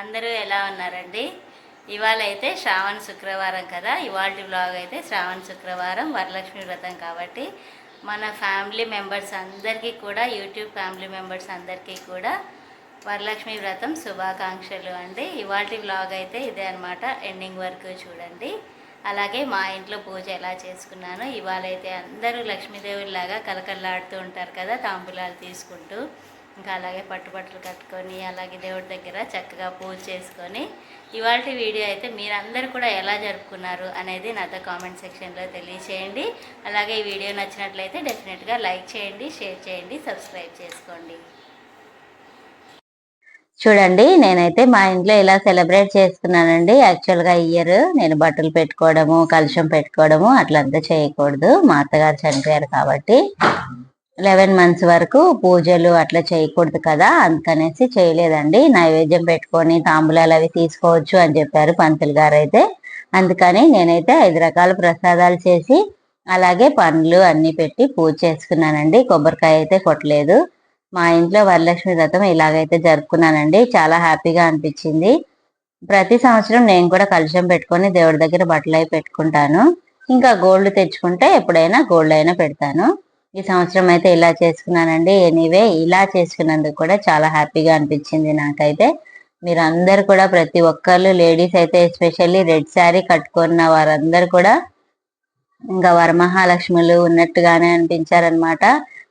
అందరూ ఎలా ఉన్నారండి? ఇవాళ అయితే శ్రావణ శుక్రవారం కదా. ఇవాళ బ్లాగ్ అయితే శ్రావణ శుక్రవారం వరలక్ష్మి వ్రతం కాబట్టి మన ఫ్యామిలీ మెంబర్స్ అందరికీ కూడా యూట్యూబ్ ఫ్యామిలీ మెంబర్స్ అందరికీ కూడా వరలక్ష్మి వ్రతం శుభాకాంక్షలు అండి. ఇవాళ బ్లాగ్ అయితే ఇదే అనమాట ఎండింగ్ వరకు చూడండి. అలాగే మా ఇంట్లో పూజ ఎలా చేసుకున్నానో ఇవాళ అయితే అందరూ లక్ష్మీదేవుల్లాగా కలకల్లాడుతూ ఉంటారు కదా తాంబూలాలు తీసుకుంటూ. ఇంకా అలాగే పట్టుబట్టలు కట్టుకొని అలాగే దేవుడి దగ్గర చక్కగా పూజ చేసుకొని ఇవాళ వీడియో అయితే మీరందరూ కూడా ఎలా జరుపుకున్నారు అనేది నాతో కామెంట్ సెక్షన్లో తెలియచేయండి. అలాగే ఈ వీడియో నచ్చినట్లయితే డెఫినెట్గా లైక్ చేయండి షేర్ చేయండి సబ్స్క్రైబ్ చేసుకోండి. చూడండి నేనైతే మా ఇంట్లో ఇలా సెలబ్రేట్ చేసుకున్నానండి యాక్చువల్గా ఇయర్ నేను బట్టలు పెట్టుకోవడము కలుషం పెట్టుకోవడము అట్లంతా చేయకూడదు. మా అత్తగారు చనిపోయారు కాబట్టి లెవెన్ మంత్స్ వరకు పూజలు అట్లా చేయకూడదు కదా అందుకనేసి చేయలేదండి. నైవేద్యం పెట్టుకొని తాంబూలాలు అవి తీసుకోవచ్చు అని చెప్పారు పంతులు గారు అయితే అందుకని నేనైతే ఐదు రకాల ప్రసాదాలు చేసి అలాగే పండ్లు అన్ని పెట్టి పూజ చేసుకున్నానండి. కొబ్బరికాయ అయితే కొట్టలేదు. మా ఇంట్లో వరలక్ష్మి వ్రతం ఇలాగైతే జరుపుకున్నానండి. చాలా హ్యాపీగా అనిపించింది. ప్రతి సంవత్సరం నేను కూడా కలుషం పెట్టుకొని దేవుడి దగ్గర బట్టలు అవి పెట్టుకుంటాను. ఇంకా గోల్డ్ తెచ్చుకుంటే ఎప్పుడైనా గోల్డ్ అయినా పెడతాను. ఈ సంవత్సరం అయితే ఇలా చేసుకున్నానండి. ఎనీవే ఇలా చేసుకున్నందుకు కూడా చాలా హ్యాపీగా అనిపించింది నాకైతే. మీరు అందరు కూడా ప్రతి ఒక్కళ్ళు లేడీస్ అయితే ఎస్పెషల్లీ రెడ్ శారీ కట్టుకున్న వారందరూ కూడా ఇంకా వరమహాలక్ష్ములు ఉన్నట్టుగానే అనిపించారనమాట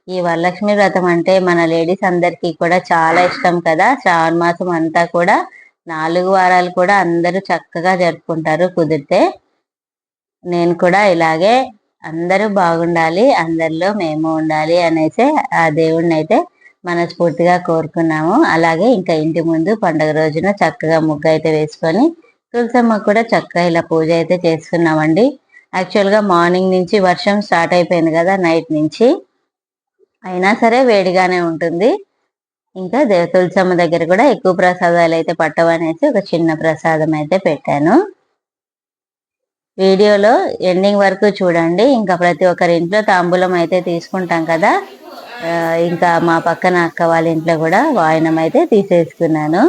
ఈ వరలక్ష్మి వ్రతం అంటే మన లేడీస్ అందరికీ కూడా చాలా ఇష్టం కదా. శ్రావణ మాసం అంతా కూడా నాలుగు వారాలు కూడా అందరూ చక్కగా జరుపుకుంటారు కుదిరితే. నేను కూడా ఇలాగే అందరూ బాగుండాలి అందరిలో మేము ఉండాలి అనేసి ఆ దేవుణ్ణి అయితే మనస్ఫూర్తిగా కోరుకున్నాము. అలాగే ఇంకా ఇంటి ముందు పండుగ రోజున చక్కగా ముగ్గు అయితే వేసుకొని తులసమ్మ కూడా చక్కగా ఇలా పూజ అయితే చేసుకున్నామండి. యాక్చువల్గా మార్నింగ్ నుంచి వర్షం స్టార్ట్ అయిపోయింది కదా నైట్ నుంచి. అయినా సరే వేడిగానే ఉంటుంది. ఇంకా దేవ తులసమ్మ దగ్గర కూడా ఎక్కువ ప్రసాదాలు అయితే పట్టవనేసి ఒక చిన్న ప్రసాదం అయితే పెట్టాను. వీడియోలో ఎండింగ్ వరకు చూడండి. ఇంకా ప్రతి ఒక్కరి ఇంట్లో తాంబూలం అయితే తీసుకుంటాం కదా. ఇంకా మా పక్కన అక్క వాళ్ళ ఇంట్లో కూడా వాయనం అయితే తీసేసుకున్నాను.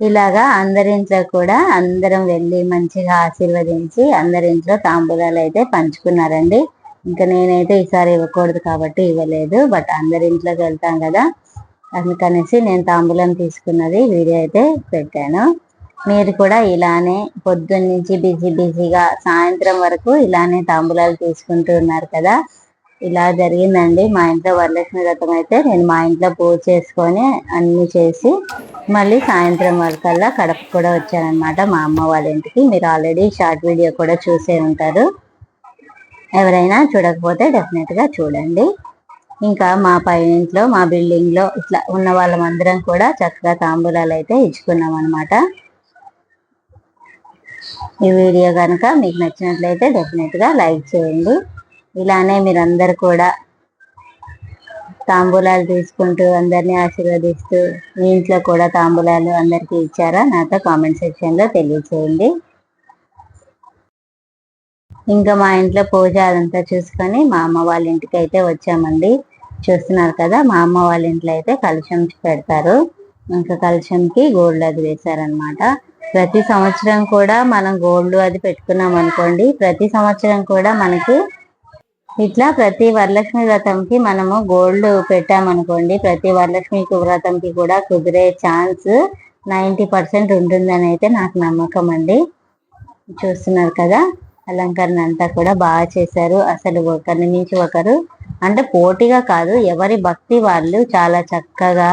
ఇలాగా అందరింట్లో కూడా అందరం వెళ్ళి మంచిగా ఆశీర్వదించి అందరింట్లో తాంబూలాలు అయితే పంచుకున్నారండి. ఇంకా నేనైతే ఈసారి ఇవ్వకూడదు కాబట్టి ఇవ్వలేదు బట్ అందరింట్లోకి వెళ్తాం కదా. అందుకనేసి నేను తాంబూలం తీసుకున్నది వీడియో అయితే పెట్టాను. మీరు కూడా ఇలానే పొద్దున్న నుంచి బిజీ బిజీగా సాయంత్రం వరకు ఇలానే తాంబూలాలు తీసుకుంటూ ఉన్నారు కదా. ఇలా జరిగిందండి. మా ఇంట్లో వరలక్ష్మి వ్రతం అయితే నేను మా ఇంట్లో పూజ చేసుకొని అన్ని చేసి మళ్ళీ సాయంత్రం వరకల్లా కడప కూడా వచ్చానమాట మా అమ్మ వాళ్ళ ఇంటికి. మీరు ఆల్రెడీ షార్ట్ వీడియో కూడా చూసే ఉంటారు. ఎవరైనా చూడకపోతే డెఫినెట్గా చూడండి. ఇంకా మా పై ఇంట్లో మా బిల్డింగ్లో ఇట్లా ఉన్న వాళ్ళమందరం కూడా చక్కగా తాంబూలాలు అయితే ఇచ్చుకున్నాం అనమాట ఈ వీడియో కనుక మీకు నచ్చినట్లయితే డెఫినెట్గా లైక్ చేయండి. ఇలానే మీరందరు కూడా తాంబూలాలు తీసుకుంటూ అందరినీ ఆశీర్వదిస్తూ మీ ఇంట్లో కూడా తాంబూలాలు అందరికీ ఇచ్చారా? నాతో కామెంట్ సెక్షన్లో తెలియచేయండి. ఇంకా మా ఇంట్లో పూజ అదంతా చూసుకొని మా అమ్మ వాళ్ళ ఇంటికి అయితే వచ్చామండి. చూస్తున్నారు కదా మా అమ్మ వాళ్ళ ఇంట్లో అయితే కలుషం పెడతారు. ఇంకా కలుషంకి గోల్డ్ అది వేశారనమాట ప్రతి సంవత్సరం కూడా మనం గోల్డ్ అది పెట్టుకున్నాం అనుకోండి ప్రతి సంవత్సరం కూడా మనకి ఇట్లా ప్రతి వరలక్ష్మి వ్రతంకి మనము గోల్డ్ పెట్టామనుకోండి ప్రతి వరలక్ష్మి వ్రతంకి కూడా కుదిరే ఛాన్స్ నైంటీ పర్సెంట్ ఉంటుందని అయితే నాకు నమ్మకం అండి. చూస్తున్నారు కదా అలంకరణ అంతా కూడా బాగా చేశారు. అసలు ఒకరి నుంచి ఒకరు అంటే పోటీగా కాదు ఎవరి భక్తి వాళ్ళు చాలా చక్కగా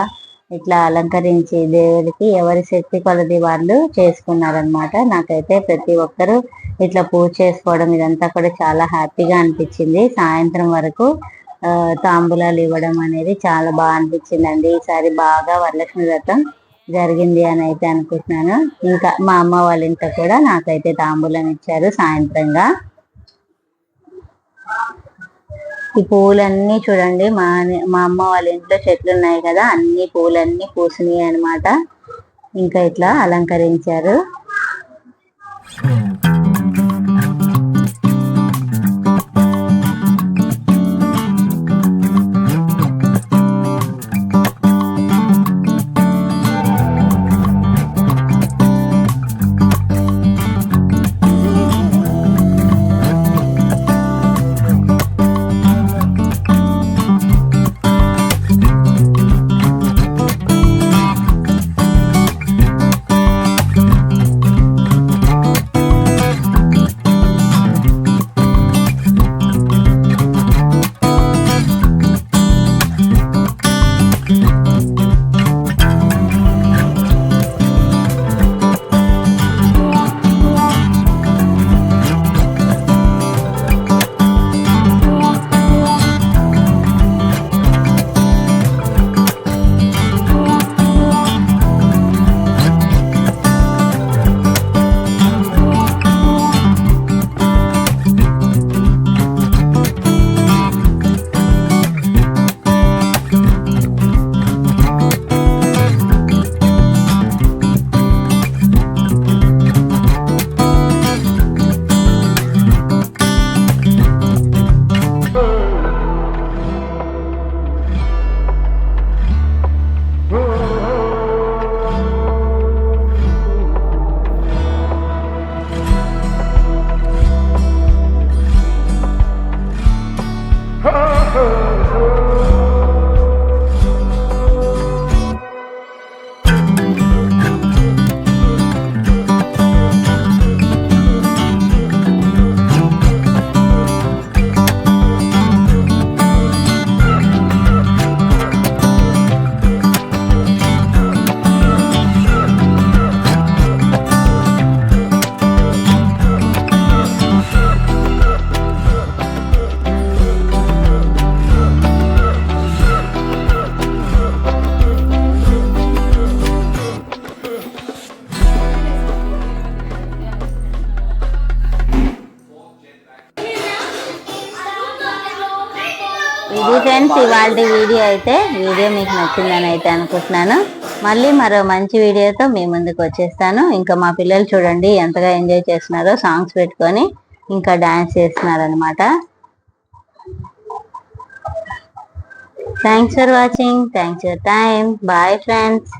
ఇట్లా అలంకరించి దేవుడికి ఎవరి శక్తి కొలది వాళ్ళు చేసుకున్నారనమాట నాకైతే ప్రతి ఒక్కరు ఇట్లా పూజ చేసుకోవడం ఇదంతా కూడా చాలా హ్యాపీగా అనిపించింది. సాయంత్రం వరకు తాంబూలాలు ఇవ్వడం అనేది చాలా బాగా అనిపించిందండి. ఈసారి బాగా వరలక్ష్మి వ్రతం జరిగింది అని అయితే అనుకుంటున్నాను. ఇంకా మా అమ్మ వాళ్ళ ఇంట్లో కూడా నాకైతే తాంబూలం ఇచ్చారు సాయంత్రంగా. ఈ పూలన్నీ చూడండి. మా మా అమ్మ వాళ్ళ ఇంట్లో చెట్లు ఉన్నాయి కదా అన్ని పూలన్నీ పూసినాయి అన్నమాట ఇంకా ఇట్లా అలంకరించారు. ఫ్రెండ్స్ ఇవాళ వీడియో అయితే వీడియో మీకు నచ్చిందని అయితే అనుకుంటున్నాను. మళ్ళీ మరో మంచి వీడియోతో మీ ముందుకు వచ్చేస్తాను. ఇంకా మా పిల్లలు చూడండి ఎంతగా ఎంజాయ్ చేస్తున్నారో సాంగ్స్ పెట్టుకొని ఇంకా డాన్స్ చేస్తున్నారనమాట thanks for watching thanks for time bye friends